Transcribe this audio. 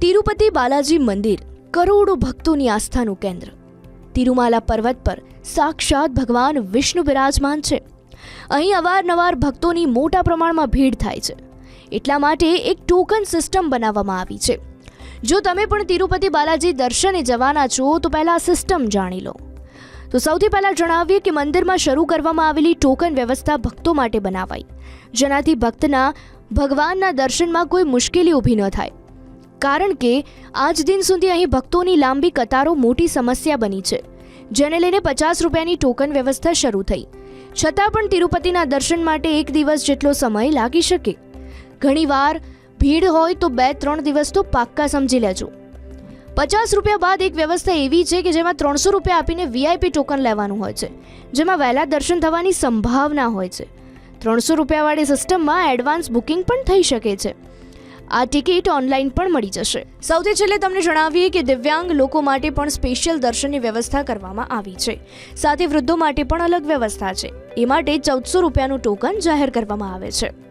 તિરુપતિ બાલાજી મંદિર કરોડો ભક્તોની આસ્થાનું કેન્દ્ર. તિરુમાલા પર્વત પર સાક્ષાત ભગવાન વિષ્ણુ બિરાજમાન છે. અહીં અવારનવાર ભક્તોની મોટા પ્રમાણમાં ભીડ થાય છે. એટલા માટે એક ટોકન સિસ્ટમ બનાવવામાં આવી છે. જો તમે પણ તિરુપતિ બાલાજી દર્શને જવાના છો, તો પહેલાં સિસ્ટમ જાણી લો. તો સૌથી પહેલાં જણાવીએ કે મંદિરમાં શરૂ કરવામાં આવેલી ટોકન વ્યવસ્થા ભક્તો માટે બનાવાઈ. જેનાથી ભક્તના ભગવાનના દર્શનમાં કોઈ મુશ્કેલી ઊભી ન થાય. કારણ કે આજ દિન સુધી અહીં ભક્તોની લાંબી કતારો મોટી સમસ્યા બની છે. જેને લઈને પચાસ રૂપિયાની ટોકન વ્યવસ્થા શરૂ થઈ. છતાં પણ તિરુપતિના દર્શન માટે એક દિવસ જેટલો સમય લાગી શકે. ઘણીવાર ભીડ હોય તો બે ત્રણ દિવસ તો પાક્કા સમજી લેજો. પચાસ રૂપિયા બાદ એક વ્યવસ્થા એવી છે કે જેમાં ત્રણસો રૂપિયા આપીને વીઆઈપી ટોકન લેવાનું હોય છે. જેમાં વહેલા દર્શન થવાની સંભાવના હોય છે. ત્રણસો રૂપિયાવાળી સિસ્ટમમાં એડવાન્સ બુકિંગ પણ થઈ શકે છે. આ ટિકિટ ઓનલાઈન પણ મળી જશે. સૌથી છેલ્લે તમને જણાવીએ કે દિવ્યાંગ લોકો માટે પણ સ્પેશિયલ દર્શનની વ્યવસ્થા કરવામાં આવી છે. સાથે વૃદ્ધો માટે પણ અલગ વ્યવસ્થા છે. એ માટે ચૌદસો રૂપિયાનું ટોકન જાહેર કરવામાં આવે છે.